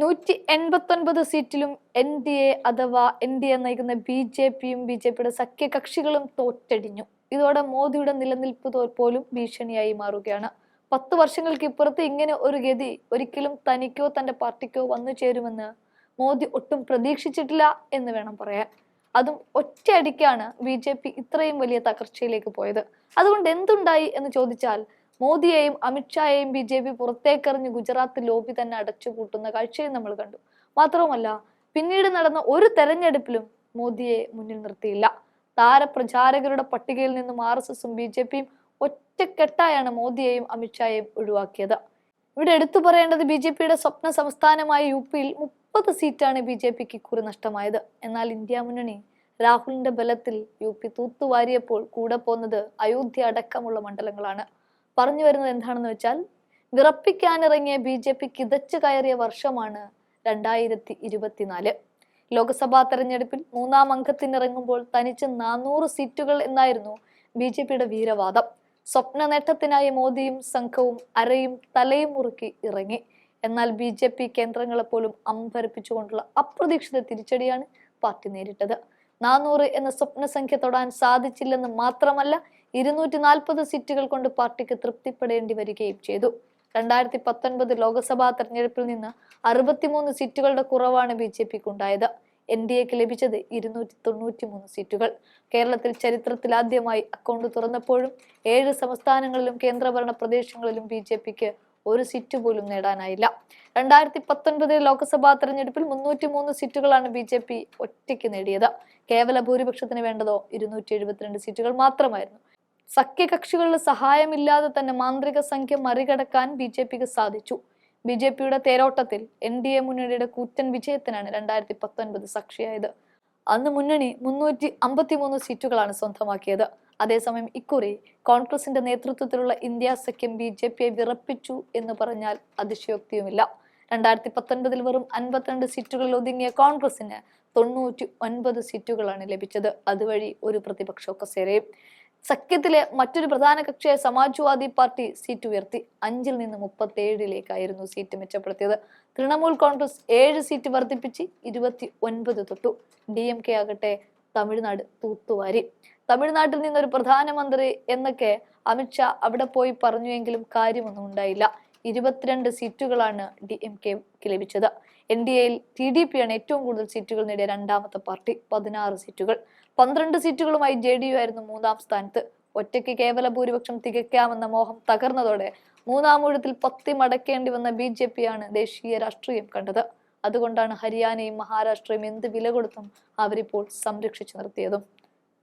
നൂറ്റി എൺപത്തൊൻപത് സീറ്റിലും എൻ ഡി എ അഥവാ എൻ ഡി എ നയിക്കുന്ന ബി ജെ പിയും ബി ജെ പിയുടെ സഖ്യകക്ഷികളും തോറ്റടിഞ്ഞു. ഇതോടെ മോദിയുടെ നിലനിൽപ്പ് പോലും ഭീഷണിയായി മാറുകയാണ്. പത്ത് വർഷങ്ങൾക്ക് ഇപ്പുറത്ത് ഇങ്ങനെ ഒരു ഗതി ഒരിക്കലും തനിക്കോ തന്റെ പാർട്ടിക്കോ വന്നു ചേരുമെന്ന് മോദി ഒട്ടും പ്രതീക്ഷിച്ചിട്ടില്ല എന്ന് വേണം പറയാൻ. അതും ഒറ്റയടിക്കാണ് ബി ജെ പി ഇത്രയും വലിയ തകർച്ചയിലേക്ക് പോയത്. അതുകൊണ്ട് എന്തുണ്ടായി എന്ന് ചോദിച്ചാൽ മോദിയെയും അമിത്ഷായെയും ബി ജെ പി പുറത്തേക്കെറിഞ്ഞ് ഗുജറാത്ത് ലോബി തന്നെ അടച്ചുപൂട്ടുന്ന കാഴ്ചയും നമ്മൾ കണ്ടു. മാത്രവുമല്ല പിന്നീട് നടന്ന ഒരു തെരഞ്ഞെടുപ്പിലും മോദിയെ മുന്നിൽ നിർത്തിയില്ല. താരപ്രചാരകരുടെ പട്ടികയിൽ നിന്നും ആർ എസ് എസും ബി ജെ പിയും ഒറ്റക്കെട്ടായാണ് മോദിയെയും അമിത്ഷായെയും ഒഴിവാക്കിയത്. ഇവിടെ എടുത്തു പറയേണ്ടത് ബി ജെ പിയുടെ സ്വപ്ന സംസ്ഥാനമായ യു പിയിൽ മുപ്പത് സീറ്റാണ് ബി ജെ പിക്ക് ഇക്കുറി നഷ്ടമായത്. എന്നാൽ ഇന്ത്യ മുന്നണി രാഹുലിന്റെ ബലത്തിൽ യു പി തൂത്തുവാരിയപ്പോൾ കൂടെ പോന്നത് അയോധ്യ അടക്കമുള്ള മണ്ഡലങ്ങളാണ്. പറഞ്ഞു വരുന്നത് എന്താണെന്ന് വെച്ചാൽ വിറപ്പിക്കാനിറങ്ങിയ ബി ജെ പി കിതച്ചു കയറിയ വർഷമാണ് രണ്ടായിരത്തി ഇരുപത്തിനാല് ലോക്സഭാ തെരഞ്ഞെടുപ്പിൽ മൂന്നാം അംഗത്തിനിറങ്ങുമ്പോൾ തനിച്ച് നാനൂറ് സീറ്റുകൾ എന്നായിരുന്നു ബി ജെ പിയുടെ വീരവാദം. സ്വപ്ന നേട്ടത്തിനായി മോദിയും സംഘവും അരയും തലയും മുറുക്കി ഇറങ്ങി. എന്നാൽ ബി ജെ പി കേന്ദ്രങ്ങളെ പോലും അമ്പരപ്പിച്ചുകൊണ്ടുള്ള അപ്രതീക്ഷിത തിരിച്ചടിയാണ് പാർട്ടി നേരിട്ടത്. നാനൂറ് എന്ന സ്വപ്ന സംഖ്യ തൊടാൻ സാധിച്ചില്ലെന്ന് മാത്രമല്ല ഇരുന്നൂറ്റി നാൽപ്പത് സീറ്റുകൾ കൊണ്ട് പാർട്ടിക്ക് തൃപ്തിപ്പെടേണ്ടി വരികയും ചെയ്തു. രണ്ടായിരത്തി പത്തൊൻപത് ലോക്സഭാ തെരഞ്ഞെടുപ്പിൽ നിന്ന് അറുപത്തിമൂന്ന് സീറ്റുകളുടെ കുറവാണ് ബി ജെ പിക്ക് ഉണ്ടായത് എൻ ഡി എക്ക് ലഭിച്ചത് ഇരുന്നൂറ്റി തൊണ്ണൂറ്റി മൂന്ന് സീറ്റുകൾ. കേരളത്തിൽ ചരിത്രത്തിൽ ആദ്യമായി അക്കൗണ്ട് തുറന്നപ്പോഴും ഏഴ് സംസ്ഥാനങ്ങളിലും കേന്ദ്രഭരണ പ്രദേശങ്ങളിലും ബി ജെ പിക്ക് ഒരു സീറ്റ് പോലും നേടാനായില്ല. രണ്ടായിരത്തി പത്തൊൻപതിലെ ലോക്സഭാ തെരഞ്ഞെടുപ്പിൽ മുന്നൂറ്റി മൂന്ന് സീറ്റുകളാണ് ബി ജെ പി ഒറ്റയ്ക്ക് നേടിയത്. കേവല ഭൂരിപക്ഷത്തിന് വേണ്ടതോ ഇരുന്നൂറ്റി എഴുപത്തിരണ്ട് സീറ്റുകൾ മാത്രമായിരുന്നു. സഖ്യകക്ഷികളുടെ സഹായമില്ലാതെ തന്നെ മാന്ത്രിക സംഖ്യ മറികടക്കാൻ ബി ജെ പിക്ക് സാധിച്ചു. ബി ജെ പിയുടെ തേരോട്ടത്തിൽ എൻ ഡി എ മുന്നണിയുടെ കൂറ്റൻ വിജയത്തിനാണ് രണ്ടായിരത്തി പത്തൊൻപത് സാക്ഷിയായത്. അന്ന് മുന്നണി മുന്നൂറ്റി അമ്പത്തിമൂന്ന് സീറ്റുകളാണ് സ്വന്തമാക്കിയത്. അതേസമയം ഇക്കുറി കോൺഗ്രസിന്റെ നേതൃത്വത്തിലുള്ള ഇന്ത്യ സഖ്യം ബി ജെ പിയെ വിറപ്പിച്ചു എന്ന് പറഞ്ഞാൽ അതിശയോക്തിയുമില്ല. രണ്ടായിരത്തി പത്തൊൻപതിൽ വെറും അൻപത്തിരണ്ട് സീറ്റുകളിൽ ഒതുങ്ങിയ കോൺഗ്രസിന് തൊണ്ണൂറ്റി ഒൻപത് സീറ്റുകളാണ് ലഭിച്ചത്. അതുവഴി ഒരു പ്രതിപക്ഷ കസേരയും. സഖ്യത്തിലെ മറ്റൊരു പ്രധാന കക്ഷിയായ സമാജ്വാദി പാർട്ടി സീറ്റ് ഉയർത്തി അഞ്ചിൽ നിന്ന് മുപ്പത്തേഴിലേക്കായിരുന്നു സീറ്റ് മെച്ചപ്പെടുത്തിയത്. തൃണമൂൽ കോൺഗ്രസ് ഏഴ് സീറ്റ് വർദ്ധിപ്പിച്ച് ഇരുപത്തി ഒൻപത് തൊട്ടു. ഡി എം കെ ആകട്ടെ തമിഴ്നാട് തൂത്തുവാരി. തമിഴ്നാട്ടിൽ നിന്നൊരു പ്രധാനമന്ത്രി എന്നൊക്കെ അമിത്ഷാ അവിടെ പോയി പറഞ്ഞുവെങ്കിലും കാര്യമൊന്നും ഉണ്ടായില്ല. ഇരുപത്തിരണ്ട് സീറ്റുകളാണ് ഡി എം കെക്ക് ലഭിച്ചത്. എൻ ഡി എയിൽ ടി ഡി പി ആണ് ഏറ്റവും കൂടുതൽ സീറ്റുകൾ നേടിയ രണ്ടാമത്തെ പാർട്ടി പതിനാറ് സീറ്റുകൾ. പന്ത്രണ്ട് സീറ്റുകളുമായി ജെ ഡി യു ആയിരുന്നു മൂന്നാം സ്ഥാനത്ത്. ഒറ്റയ്ക്ക് കേവല ഭൂരിപക്ഷം തികയ്ക്കാമെന്ന മോഹം തകർന്നതോടെ മൂന്നാം ഊഴത്തിൽ പത്തി മടക്കേണ്ടി വന്ന ബി ജെ പി ആണ് ദേശീയ രാഷ്ട്രീയം കണ്ടത്. അതുകൊണ്ടാണ് ഹരിയാനയും മഹാരാഷ്ട്രയും എന്ത് വില കൊടുത്തും അവരിപ്പോൾ സംരക്ഷിച്ചു നിർത്തിയതും.